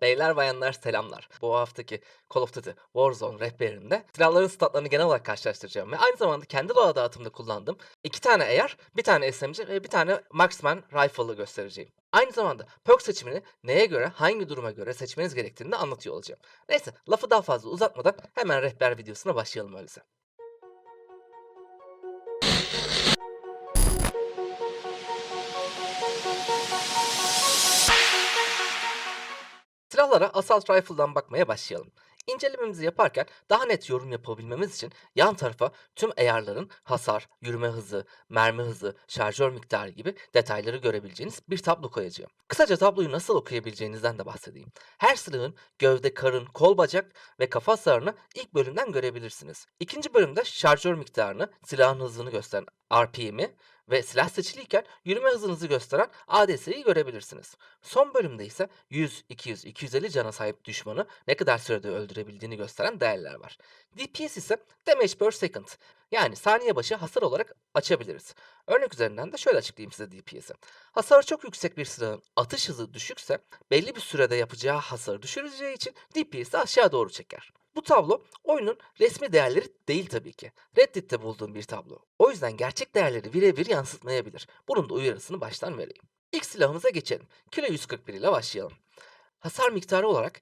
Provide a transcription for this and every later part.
Beyler bayanlar selamlar. Bu haftaki Call of Duty Warzone rehberinde silahların statlarını genel olarak karşılaştıracağım ve aynı zamanda kendi loadout dağıtımda kullandığım iki tane AR, bir tane SMG ve bir tane Marksman Rifle'ı göstereceğim. Aynı zamanda perk seçimini neye göre, hangi duruma göre seçmeniz gerektiğini de anlatıyor olacağım. Neyse lafı daha fazla uzatmadan hemen rehber videosuna başlayalım öyleyse. Silahlara Assault Rifle'dan bakmaya başlayalım. İncelememizi yaparken daha net yorum yapabilmemiz için yan tarafa tüm ayarların hasar, yürüme hızı, mermi hızı, şarjör miktarı gibi detayları görebileceğiniz bir tablo koyacağım. Kısaca tabloyu nasıl okuyabileceğinizden de bahsedeyim. Her silahın gövde, karın, kol bacak ve kafa hasarını ilk bölümden görebilirsiniz. İkinci bölümde şarjör miktarını, silahın hızını gösteren RPM'i ve silah seçiliyken yürüme hızınızı gösteren ADS'yi görebilirsiniz. Son bölümde ise 100, 200, 250 cana sahip düşmanı ne kadar sürede öldürebildiğini gösteren değerler var. DPS ise damage per second yani saniye başı hasar olarak açabiliriz. Örnek üzerinden de şöyle açıklayayım size DPS'i. Hasarı çok yüksek bir silahın atış hızı düşükse belli bir sürede yapacağı hasarı düşüreceği için DPS'i aşağı doğru çeker. Bu tablo oyunun resmi değerleri değil tabii ki. Reddit'te bulduğum bir tablo. O yüzden gerçek değerleri birebir yansıtmayabilir. Bunun da uyarısını baştan vereyim. İlk silahımıza geçelim. Kilo 141 ile başlayalım. Hasar miktarı olarak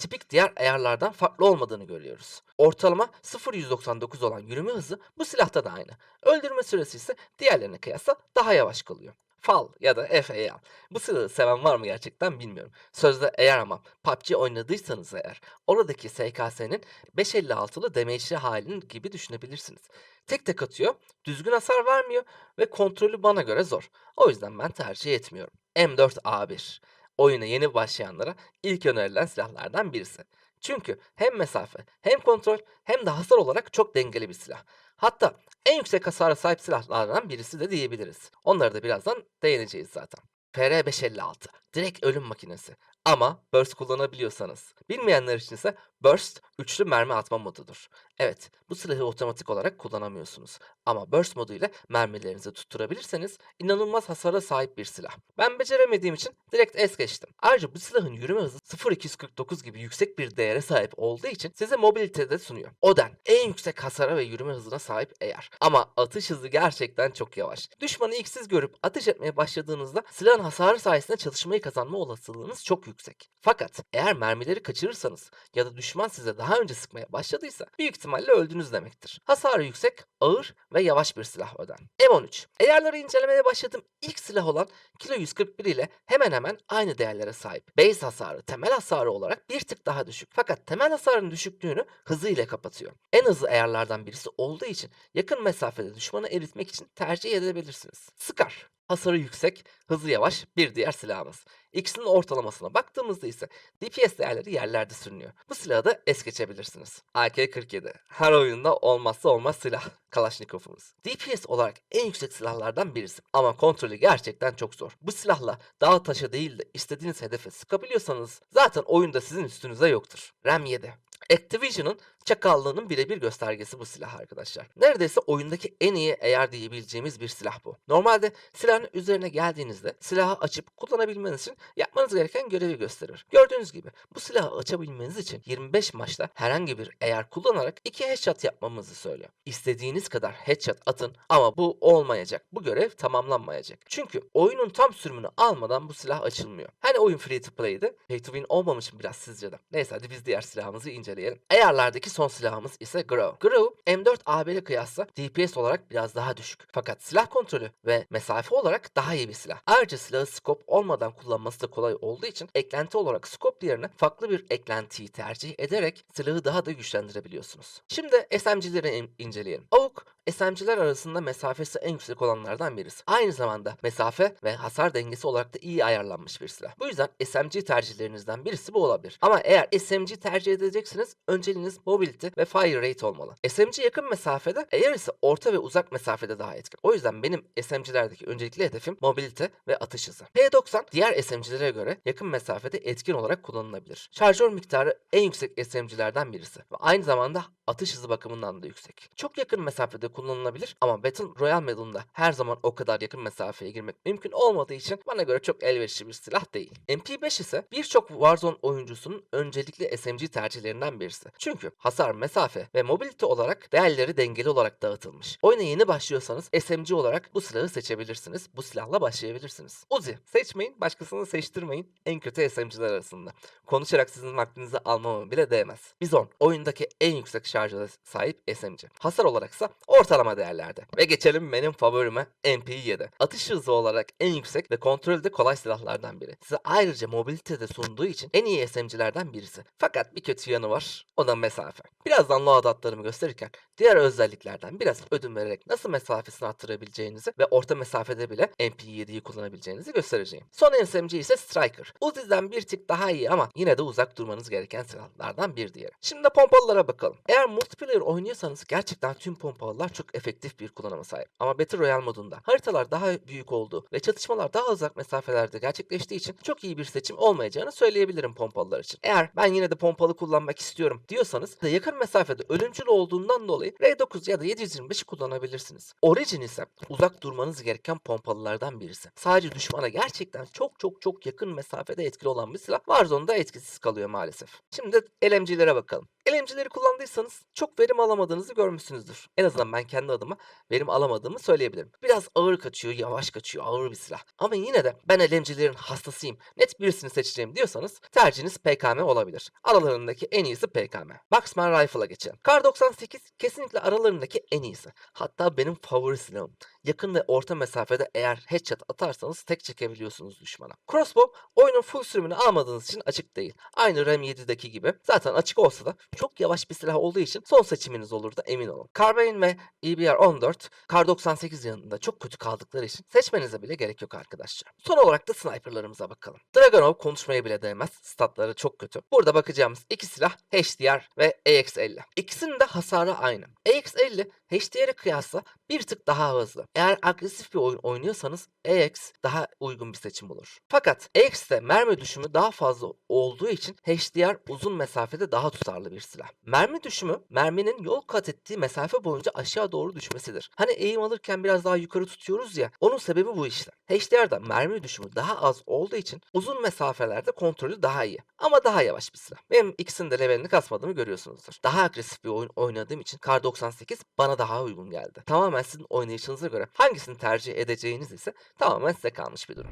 tipik diğer ayarlardan farklı olmadığını görüyoruz. Ortalama 0.199 olan yürüme hızı bu silahta da aynı. Öldürme süresi ise diğerlerine kıyasla daha yavaş kalıyor. FAL ya da FAL. Bu silahı seven var mı gerçekten bilmiyorum. Sözde eğer ama PUBG oynadıysanız eğer oradaki SKS'nin 556'lı damage'li halini gibi düşünebilirsiniz. Tek tek atıyor, düzgün hasar vermiyor ve kontrolü bana göre zor. O yüzden ben tercih etmiyorum. M4A1 oyuna yeni başlayanlara ilk önerilen silahlardan birisi. Çünkü hem mesafe, hem kontrol, hem de hasar olarak çok dengeli bir silah. Hatta en yüksek hasara sahip silahlardan birisi de diyebiliriz. Onları da birazdan değineceğiz zaten. FR556 direkt ölüm makinesi. Ama burst kullanabiliyorsanız. Bilmeyenler için ise burst üçlü mermi atma modudur. Evet, bu silahı otomatik olarak kullanamıyorsunuz. Ama burst modu ile mermilerinizi tutturabilirseniz inanılmaz hasara sahip bir silah. Ben beceremediğim için direkt es geçtim. Ayrıca bu silahın yürüme hızı 0.249 gibi yüksek bir değere sahip olduğu için size mobilite de sunuyor. Oden en yüksek hasara ve yürüme hızına sahip eğer. Ama atış hızı gerçekten çok yavaş. Düşmanı ilk siz görüp ateş etmeye başladığınızda silahın hasarı sayesinde çalışmayı kazanma olasılığınız çok yüksek. Fakat eğer mermileri kaçırırsanız ya da düşman size daha önce sıkmaya başladıysa büyük ihtimalle öldünüz demektir. Hasarı yüksek, ağır ve yavaş bir silah öden. M13. Ayarları incelemeye başladığım ilk silah olan Kilo 141 ile hemen hemen aynı değerlere sahip. Base hasarı, temel hasarı olarak bir tık daha düşük. Fakat temel hasarın düşüklüğünü hızı ile kapatıyor. En hızlı ayarlardan birisi olduğu için yakın mesafede düşmanı eritmek için tercih edebilirsiniz. Scar. Hasarı yüksek, hızı yavaş bir diğer silahımız. İkisinin ortalamasına baktığımızda ise DPS değerleri yerlerde sürünüyor. Bu silahı da es geçebilirsiniz. AK-47. Her oyunda olmazsa olmaz silah. Kalaşnikov'umuz. DPS olarak en yüksek silahlardan birisi. Ama kontrolü gerçekten çok zor. Bu silahla dağ taşa değil de istediğiniz hedefe sıkabiliyorsanız zaten oyunda sizin üstünüze yoktur. RAM 7. Activision'ın çakallığının birebir göstergesi bu silah arkadaşlar. Neredeyse oyundaki en iyi eğer diyebileceğimiz bir silah bu. Normalde silahın üzerine geldiğinizde silahı açıp kullanabilmeniz için yapmanız gereken görevi gösterir. Gördüğünüz gibi bu silahı açabilmeniz için 25 maçta herhangi bir eğer kullanarak 2 headshot yapmamızı söylüyor. İstediğiniz kadar headshot atın ama bu olmayacak. Bu görev tamamlanmayacak. Çünkü oyunun tam sürümünü almadan bu silah açılmıyor. Hani oyun free to play'di? Pay to win olmamış mı biraz sizce de? Neyse hadi biz diğer silahımızı inceleyelim. Ayarlardaki son silahımız ise Grow. Grow M4A1'e kıyasla DPS olarak biraz daha düşük. Fakat silah kontrolü ve mesafe olarak daha iyi bir silah. Ayrıca silahı scope olmadan kullanması da kolay olduğu için eklenti olarak scope yerine farklı bir eklentiyi tercih ederek silahı daha da güçlendirebiliyorsunuz. Şimdi SMG'leri in- inceleyelim. AUK SMG'ler arasında mesafesi en yüksek olanlardan birisi. Aynı zamanda mesafe ve hasar dengesi olarak da iyi ayarlanmış bir silah. Bu yüzden SMG tercihlerinizden birisi bu olabilir. Ama eğer SMG tercih edeceksiniz önceliğiniz bomb mobility ve fire rate olmalı. SMG yakın mesafede, eğer ise orta ve uzak mesafede daha etkin. O yüzden benim SMG'lerdeki öncelikli hedefim mobility ve atış hızı. P90 diğer SMG'lere göre yakın mesafede etkin olarak kullanılabilir. Şarjör miktarı en yüksek SMG'lerden birisi ve aynı zamanda atış hızı bakımından da yüksek. Çok yakın mesafede kullanılabilir ama Battle Royale modunda her zaman o kadar yakın mesafeye girmek mümkün olmadığı için bana göre çok elverişli bir silah değil. MP5 ise birçok Warzone oyuncusunun öncelikli SMG tercihlerinden birisi. Çünkü hasar, mesafe ve mobility olarak değerleri dengeli olarak dağıtılmış. Oyuna yeni başlıyorsanız SMG olarak bu silahı seçebilirsiniz. Bu silahla başlayabilirsiniz. Uzi seçmeyin, başkasını seçtirmeyin. En kötü SMG'ler arasında. Konuşarak sizin vaktinizi almama bile değmez. Bizon oyundaki en yüksek şarja sahip SMG. Hasar olaraksa ortalama değerlerde. Ve geçelim benim favorime MP7. Atış hızı olarak en yüksek ve kontrolü de kolay silahlardan biri. Size ayrıca mobilite de sunduğu için en iyi SMG'lerden birisi. Fakat bir kötü yanı var. O da mesafe. Birazdan loadoutlarımı gösterirken diğer özelliklerden biraz ödün vererek nasıl mesafesini arttırabileceğinizi ve orta mesafede bile MP7'yi kullanabileceğinizi göstereceğim. Son SMG ise Striker. Uzi'den bir tık daha iyi ama yine de uzak durmanız gereken silahlardan bir diğeri. Şimdi de pompalılara bakalım. Eğer multiplayer oynuyorsanız gerçekten tüm pompalılar çok efektif bir kullanıma sahip. Ama Battle Royale modunda haritalar daha büyük olduğu ve çatışmalar daha uzak mesafelerde gerçekleştiği için çok iyi bir seçim olmayacağını söyleyebilirim pompalılar için. Eğer ben yine de pompalı kullanmak istiyorum diyorsanız da yakın mesafede ölümcül olduğundan dolayı R9 ya da 725'i kullanabilirsiniz. Origin ise uzak durmanız gereken pompalılardan birisi. Sadece düşmana gerçekten çok çok çok yakın mesafede etkili olan bir silah Warzone'da etkisiz kalıyor maalesef. Şimdi LMG'lere bakalım. LMG'leri kullandıysanız çok verim alamadığınızı görmüşsünüzdür. En azından ben kendi adıma verim alamadığımı söyleyebilirim. Biraz ağır kaçıyor, yavaş kaçıyor, ağır bir silah. Ama yine de ben LMG'lerin hastasıyım, net birisini seçeceğim diyorsanız tercihiniz PKM olabilir. Aralarındaki en iyisi PKM. Marksman Rifle'a geçelim. Kar 98 kesinlikle aralarındaki en iyisi. Hatta benim favori silahım. Yakın ve orta mesafede eğer headshot atarsanız tek çekebiliyorsunuz düşmana. Crossbow oyunun full sürümünü almadığınız için açık değil. Aynı Rem 7'deki gibi. Zaten açık olsa da çok yavaş bir silah olduğu için son seçiminiz olur da emin olun. Carbine ve E EBR-14 Kar 98 yanında çok kötü kaldıkları için seçmenize bile gerek yok arkadaşlar. Son olarak da sniperlarımıza bakalım. Dragunov konuşmaya bile değmez. Statları çok kötü. Burada bakacağımız iki silah HDR ve EX50. İkisinin de hasarı aynı. EX50 HDR'e kıyasla bir tık daha hızlı. Eğer agresif bir oyun oynuyorsanız EX daha uygun bir seçim olur. Fakat EX'te mermi düşümü daha fazla olduğu için HDR uzun mesafede daha tutarlı bir silah. Mermi düşümü merminin yol kat ettiği mesafe boyunca aşağı doğru düşmesidir. Hani eğim alırken biraz daha yukarı tutuyoruz ya onun sebebi bu işte. HDR'da mermi düşümü daha az olduğu için uzun mesafelerde kontrolü daha iyi. Ama daha yavaş bir silah. Benim ikisinin de levelini kasmadığımı görüyorsunuzdur. Daha agresif bir oyun oynadığım için Kar 98 bana daha uygun geldi. Tamamen sizin oynayışınıza göre hangisini tercih edeceğiniz ise tamamen size kalmış bir durum.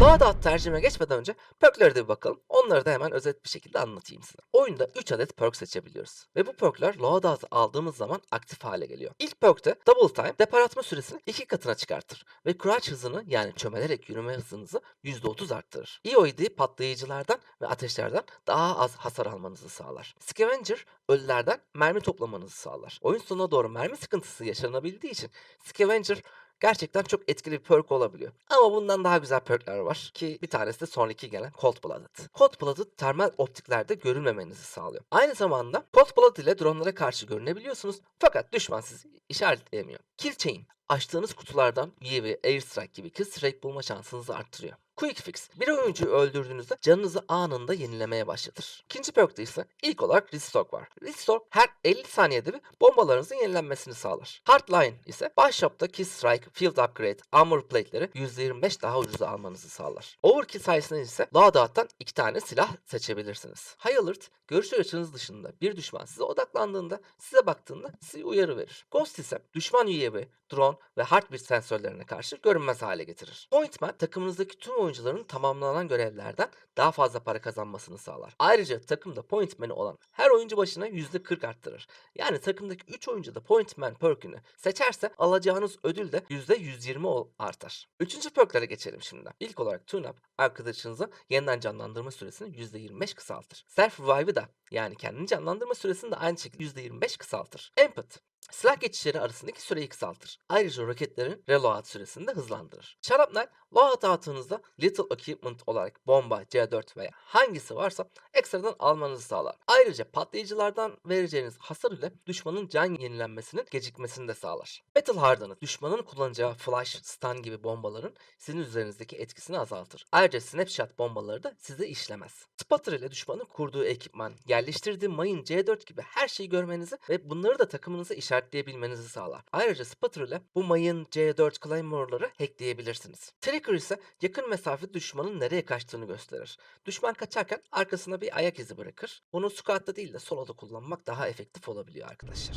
Loadout tercihime geçmeden önce perklere de bir bakalım. Onları da hemen özet bir şekilde anlatayım size. Oyunda 3 adet perk seçebiliyoruz. Ve bu perkler loadout aldığımız zaman aktif hale geliyor. İlk perkte Double Time depar süresini 2 katına çıkartır. Ve crouch hızını yani çömelerek yürüme hızınızı %30 arttırır. EOD patlayıcılardan ve ateşlerden daha az hasar almanızı sağlar. Scavenger ölülerden mermi toplamanızı sağlar. Oyun sonuna doğru mermi sıkıntısı yaşanabildiği için Scavenger gerçekten çok etkili bir perk olabiliyor. Ama bundan daha güzel perkler var ki bir tanesi de sonraki gelen Cold Blooded. Cold Blooded termal optiklerde görülmemenizi sağlıyor. Aynı zamanda Cold Blood ile dronlara karşı görünebiliyorsunuz fakat düşman sizi işaretleyemiyor. Kill Chain açtığınız kutulardan UAV, Airstrike gibi strike bulma şansınızı arttırıyor. Quick Fix. Bir oyuncuyu öldürdüğünüzde canınızı anında yenilemeye başlatır. İkinci perkte ise ilk olarak Restock var. Restock her 50 saniyede bir bombalarınızın yenilenmesini sağlar. Hardline ise Başshop'ta Kill Strike, Field Upgrade, Armor Plate'leri %25 daha ucuza almanızı sağlar. Overkill sayesinde ise Loadout'tan iki tane silah seçebilirsiniz. High Alert, görüş açınız dışında bir düşman size odaklandığında, size baktığında size uyarı verir. Ghost ise düşman UAV, drone ve heartbeat sensörlerine karşı görünmez hale getirir. Pointman takımınızdaki tüm oyuncuların tamamlanan görevlerden daha fazla para kazanmasını sağlar. Ayrıca takımda Pointman'i olan her oyuncu başına %40 arttırır. Yani takımdaki 3 oyuncu da Pointman perk'ünü seçerse alacağınız ödül de %120 ol- artar. Üçüncü perklere geçelim şimdi. İlk olarak Tune Up arkadaşınıza yeniden canlandırma süresini %25 kısaltır. Self Revive'ı da yani kendini canlandırma süresini de aynı şekilde %25 kısaltır. Empathy Silah geçişleri arasındaki süreyi kısaltır. Ayrıca roketlerin reload süresini de hızlandırır. Şarapnel, loadout attığınızda Little Equipment olarak bomba, C4 veya hangisi varsa ekstradan almanızı sağlar. Ayrıca patlayıcılardan vereceğiniz hasar ile düşmanın can yenilenmesinin gecikmesini de sağlar. Battle Harden'ı düşmanın kullanacağı flash, stun gibi bombaların sizin üzerinizdeki etkisini azaltır. Ayrıca snapshot bombaları da size işlemez. Spotter ile düşmanın kurduğu ekipman, yerleştirdiği mayın C4 gibi her şeyi görmenizi ve bunları da takımınıza işaretleyebilmenizi sağlar. Ayrıca Spotter ile bu mayın C4 Claymore'ları hackleyebilirsiniz. Tracker ise yakın mesafede düşmanın nereye kaçtığını gösterir. Düşman kaçarken arkasına bir ayak izi bırakır. Bunu squat'ta değil de solo'da kullanmak daha efektif olabiliyor arkadaşlar.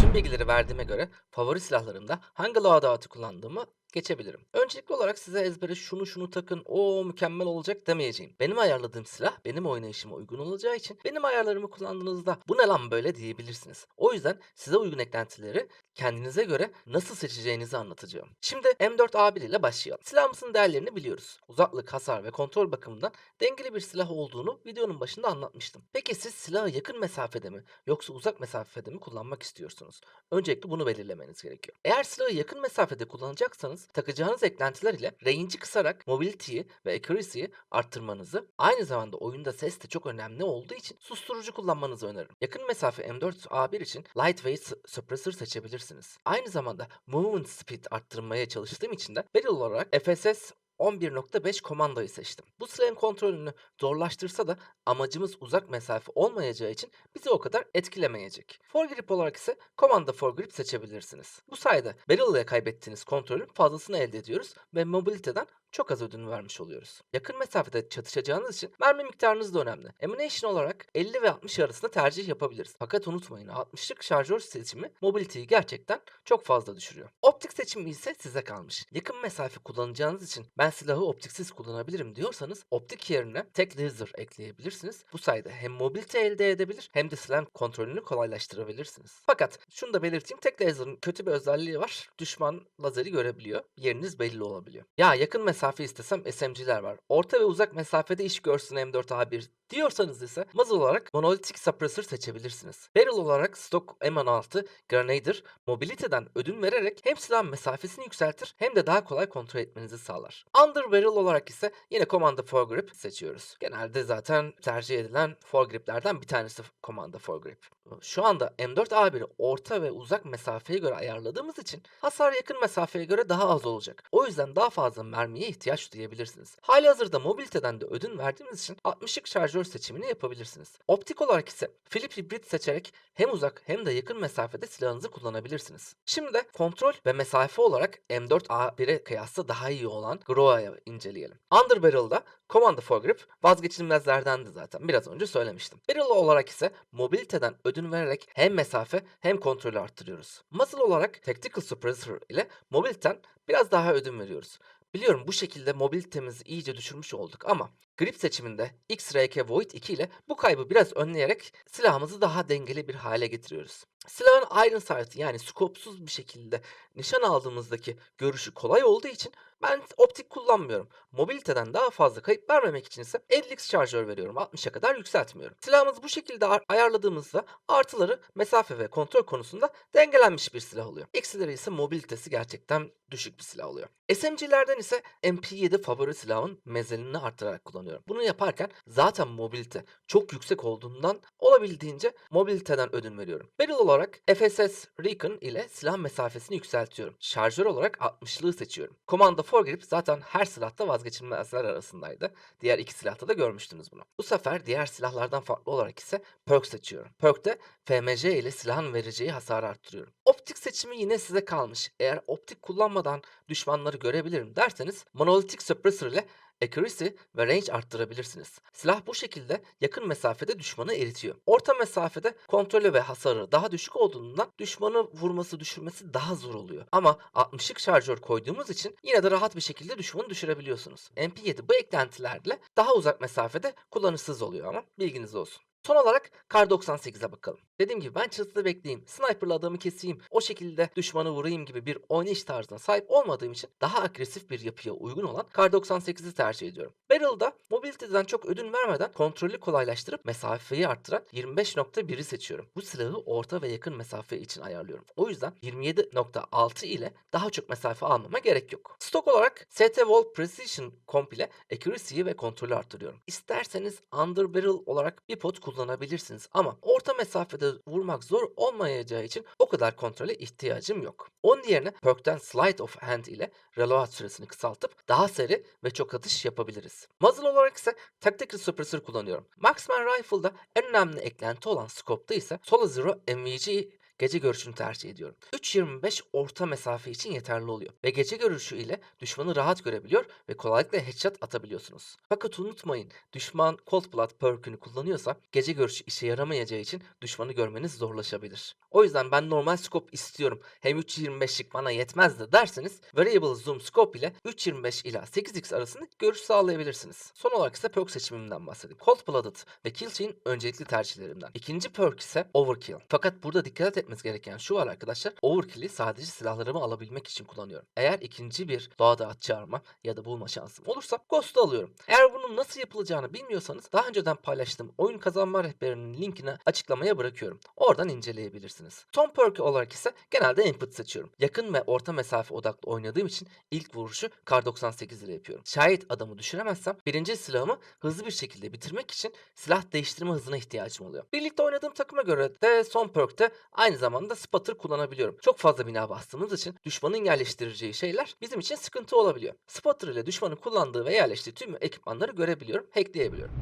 Tüm bilgileri verdiğime göre favori silahlarımda hangi loadout'u kullandığımı geçebilirim. Öncelikli olarak size ezbere şunu şunu takın o mükemmel olacak demeyeceğim. Benim ayarladığım silah benim oynayışıma uygun olacağı için benim ayarlarımı kullandığınızda bu ne lan böyle diyebilirsiniz. O yüzden size uygun eklentileri kendinize göre nasıl seçeceğinizi anlatacağım. Şimdi M4A1 ile başlayalım. Silahımızın değerlerini biliyoruz. Uzaklık, hasar ve kontrol bakımından dengeli bir silah olduğunu videonun başında anlatmıştım. Peki siz silahı yakın mesafede mi yoksa uzak mesafede mi kullanmak istiyorsunuz? Öncelikle bunu belirlemeniz gerekiyor. Eğer silahı yakın mesafede kullanacaksanız takacağınız eklentiler ile range'i kısarak mobility'yi ve accuracy'yi arttırmanızı, aynı zamanda oyunda ses de çok önemli olduğu için susturucu kullanmanızı öneririm. Yakın mesafe M4A1 için lightweight su- suppressor seçebilirsiniz. Aynı zamanda movement speed arttırmaya çalıştığım için de barrel olarak FSS 11.5 komandayı seçtim. Bu silahın kontrolünü zorlaştırsa da amacımız uzak mesafe olmayacağı için bizi o kadar etkilemeyecek. Foregrip olarak ise Commanda Foregrip seçebilirsiniz. Bu sayede barrel kaybettiğiniz kontrolün fazlasını elde ediyoruz ve mobiliteden çok az ödün vermiş oluyoruz. Yakın mesafede çatışacağınız için mermi miktarınız da önemli. Ammunition olarak 50 ve 60 arasında tercih yapabiliriz. Fakat unutmayın 60'lık şarjör seçimi mobility'yi gerçekten çok fazla düşürüyor. Optik seçimi ise size kalmış. Yakın mesafe kullanacağınız için ben silahı optiksiz kullanabilirim diyorsanız optik yerine tek laser ekleyebilirsiniz. Bu sayede hem mobility elde edebilir hem de silahın kontrolünü kolaylaştırabilirsiniz. Fakat şunu da belirteyim tek laser'ın kötü bir özelliği var. Düşman lazeri görebiliyor. Yeriniz belli olabiliyor. Ya yakın mesafe istesem SMG'ler var. Orta ve uzak mesafede iş görsün M4A1 diyorsanız ise muzzle olarak monolitik suppressor seçebilirsiniz. Barrel olarak stock M16 Grenadier mobility'den ödün vererek hem silahın mesafesini yükseltir hem de daha kolay kontrol etmenizi sağlar. Under barrel olarak ise yine Commander Foregrip seçiyoruz. Genelde zaten tercih edilen foregriplerden bir tanesi Commander Foregrip. Şu anda M4A1'i orta ve uzak mesafeye göre ayarladığımız için hasar yakın mesafeye göre daha az olacak. O yüzden daha fazla mermiye ihtiyaç duyabilirsiniz. Hali hazırda mobiliteden de ödün verdiğimiz için 60'lık şarjör seçimini yapabilirsiniz. Optik olarak ise Philip Hybrid seçerek hem uzak hem de yakın mesafede silahınızı kullanabilirsiniz. Şimdi de kontrol ve mesafe olarak M4A1'e kıyasla daha iyi olan Groa'yı inceleyelim. Under Barrel'da Command Foregrip vazgeçilmezlerdendi zaten. Biraz önce söylemiştim. Barrel olarak ise mobiliteden ödün vererek hem mesafe hem kontrolü arttırıyoruz. Muzzle olarak Tactical Suppressor ile mobiliten biraz daha ödün veriyoruz. Biliyorum bu şekilde mobilitemizi iyice düşürmüş olduk ama grip seçiminde XRK Void 2 ile bu kaybı biraz önleyerek silahımızı daha dengeli bir hale getiriyoruz. Silahın Iron Sight yani skopsuz bir şekilde nişan aldığımızdaki görüşü kolay olduğu için ben optik kullanmıyorum. Mobiliteden daha fazla kayıp vermemek için ise 50x şarjör veriyorum. 60'a kadar yükseltmiyorum. Silahımızı bu şekilde ar- ayarladığımızda artıları mesafe ve kontrol konusunda dengelenmiş bir silah oluyor. Eksileri ise mobilitesi gerçekten düşük bir silah oluyor. SMG'lerden ise MP7 favori silahın mezelini arttırarak kullanıyorum. Bunu yaparken zaten mobilite çok yüksek olduğundan olabildiğince mobiliteden ödün veriyorum. Barrel olarak FSS Recon ile silah mesafesini yükseltiyorum. Şarjör olarak 60'lığı seçiyorum. Commando Foregrip zaten her silahta vazgeçilmezler arasındaydı. Diğer iki silahta da görmüştünüz bunu. Bu sefer diğer silahlardan farklı olarak ise perk seçiyorum. Perk'te FMC ile silahın vereceği hasarı arttırıyorum. Optik seçimi yine size kalmış. Eğer optik kullanmadan düşmanları görebilirim derseniz monolitik suppressor ile accuracy ve range arttırabilirsiniz. Silah bu şekilde yakın mesafede düşmanı eritiyor. Orta mesafede kontrolü ve hasarı daha düşük olduğundan düşmanı vurması düşürmesi daha zor oluyor. Ama 60'lık şarjör koyduğumuz için yine de rahat bir şekilde düşmanı düşürebiliyorsunuz. MP7 bu eklentilerle daha uzak mesafede kullanışsız oluyor ama bilginiz olsun. Son olarak Kar 98'e bakalım. Dediğim gibi ben çatıda bekleyeyim, sniper'la adamı keseyim, o şekilde düşmanı vurayım gibi bir oynayış tarzına sahip olmadığım için daha agresif bir yapıya uygun olan Kar 98'i tercih ediyorum. Barrel'da mobility'den çok ödün vermeden kontrolü kolaylaştırıp mesafeyi arttıran 25.1'i seçiyorum. Bu silahı orta ve yakın mesafe için ayarlıyorum. O yüzden 27.6 ile daha çok mesafe almama gerek yok. Stok olarak ST Wall Precision Comp ile accuracy'yi ve kontrolü arttırıyorum. İsterseniz under barrel olarak bir pot kullanabilirsiniz ama orta mesafede vurmak zor olmayacağı için o kadar kontrole ihtiyacım yok. Onun yerine perk'ten Slide of Hand ile reload süresini kısaltıp daha seri ve çok atış yapabiliriz. Muzzle olarak ise Tactical Suppressor kullanıyorum. Marksman Rifle'da en önemli eklenti olan scope'da ise Solo Zero MVG gece görüşünü tercih ediyorum. 3.25 orta mesafe için yeterli oluyor ve gece görüşü ile düşmanı rahat görebiliyor ve kolaylıkla headshot atabiliyorsunuz. Fakat unutmayın düşman Cold Blood perk'ünü kullanıyorsa gece görüşü işe yaramayacağı için düşmanı görmeniz zorlaşabilir. O yüzden ben normal scope istiyorum hem 3.25'lik bana yetmez de derseniz Variable Zoom Scope ile 3.25 ila 8x arasında görüş sağlayabilirsiniz. Son olarak ise perk seçimimden bahsedeyim. Cold Blooded ve Kill Chain öncelikli tercihlerimden. İkinci perk ise Overkill. Fakat burada dikkat etmeniz gereken şu var arkadaşlar. Overkill'i sadece silahlarımı alabilmek için kullanıyorum. Eğer ikinci bir doğada at çağırma ya da bulma şansım olursa Ghost'u alıyorum. Eğer bunun nasıl yapılacağını bilmiyorsanız daha önceden paylaştığım oyun kazanma rehberinin linkini açıklamaya bırakıyorum. Oradan inceleyebilirsiniz. Son perk olarak ise genelde input seçiyorum. Yakın ve orta mesafe odaklı oynadığım için ilk vuruşu Kar 98 ile yapıyorum. Şayet adamı düşüremezsem birinci silahımı hızlı bir şekilde bitirmek için silah değiştirme hızına ihtiyacım oluyor. Birlikte oynadığım takıma göre de son perk'te aynı zamanda spotter kullanabiliyorum. Çok fazla bina bastığımız için düşmanın yerleştireceği şeyler bizim için sıkıntı olabiliyor. Spotter ile düşmanın kullandığı ve yerleştiği tüm ekipmanları görebiliyorum, hackleyebiliyorum.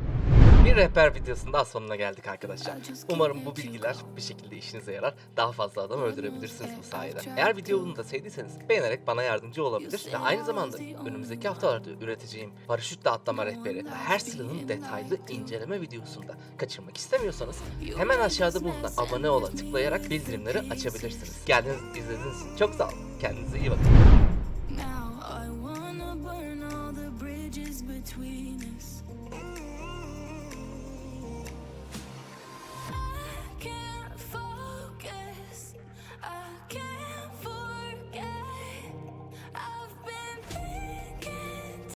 Bir rehber videosunun daha sonuna geldik arkadaşlar. Umarım bu bilgiler bir şekilde işinize yarar. Daha fazla adam öldürebilirsiniz bu sayede. Eğer videomu da sevdiyseniz beğenerek bana yardımcı olabilir ve aynı zamanda önümüzdeki haftalarda üreteceğim paraşütle atlama rehberi ve her silahın detaylı inceleme videosunda kaçırmak istemiyorsanız hemen aşağıda bulunan abone ola tıklayarak bildirimleri açabilirsiniz. Geldiğiniz izlediğiniz için çok sağ olun. Kendinize iyi bakın.